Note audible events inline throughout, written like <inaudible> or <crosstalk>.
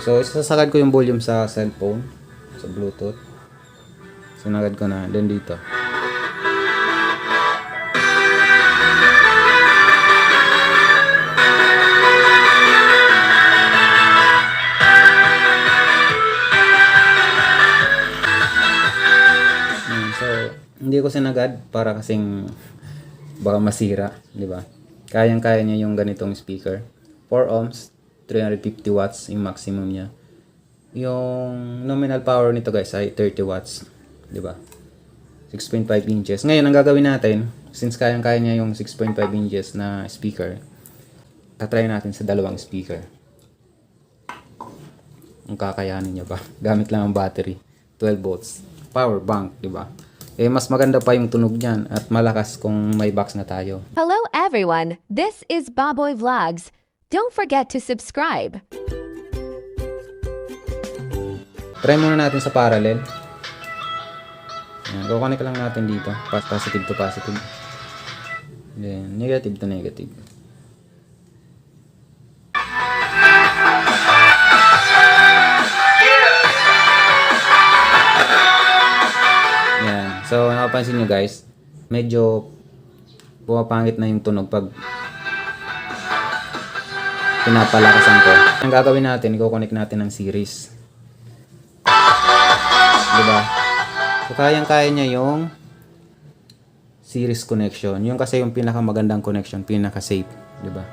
guys, sasagad ko yung volume sa cellphone, sa Bluetooth. Sinagad ko na, then dito. Mm, so, hindi ko sinagad para kasing baka masira, di ba? Kayang-kaya niya yung ganitong speaker. 4 ohms, 350 watts yung maximum niya. Yung nominal power nito guys ay 30 watts, di ba? 6.5 inches. Ngayon, ang gagawin natin, since kayang-kaya niya yung 6.5 inches na speaker, tatry natin sa dalawang speaker. Ang kakayanin niya ba? <laughs> Gamit lang ang battery. 12 volts. Power bank, di ba? Eh, mas maganda pa yung tunog niyan at malakas kung may box na tayo. Hello everyone, this is Baboy Vlogs. Don't forget to subscribe. Try muna natin sa parallel. Yan, kukunik lang natin dito. Positive to positive. Then, negative to negative. Yan. So, napapansin nyo guys, medyo pumapangit na yung tunog pag pinapalakasan ko. Ang gagawin natin, i-connect natin ng series. Diba? So, kayang-kaya niya yung series connection. Yung kasi yung pinakamagandang connection, pinaka-safe. Diba?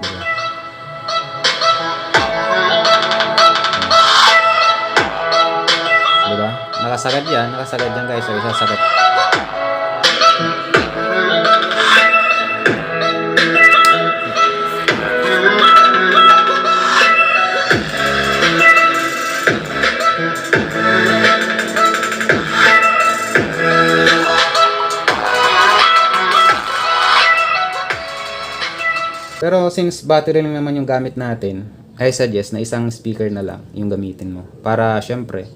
Diba? Diba? Nakasagad yan. Nakasagad yan guys. So, Pero since battery lang naman yung gamit natin, I suggest na isang speaker na lang yung gamitin mo. Para syempre,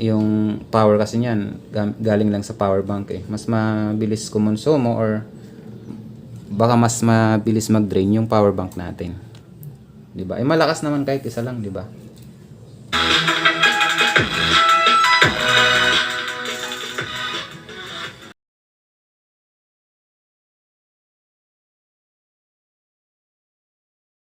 yung power kasi niyan galing lang sa power bank eh. Mas mabilis kumonsumo or baka mas mabilis mag-drain yung power bank natin. 'Di ba? Eh malakas naman kahit isa lang, 'di ba?